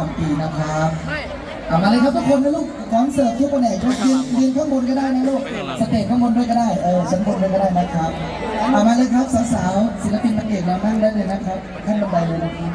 ประจำปีนะครับเอามาเลยครับทุกคนนะลูกขอนเสิร์ฟทุกคนแหนกยืนยืนข้างบนก็ได้นะลูกสเตจข้างบนด้วยก็ได้เออชั้นบนด้วยก็ได้นะครับเอามาเลยครับสาวๆศิลปินนักเอกเรานั่งได้เลยนะครับขั้นบันไดเลยนะครับ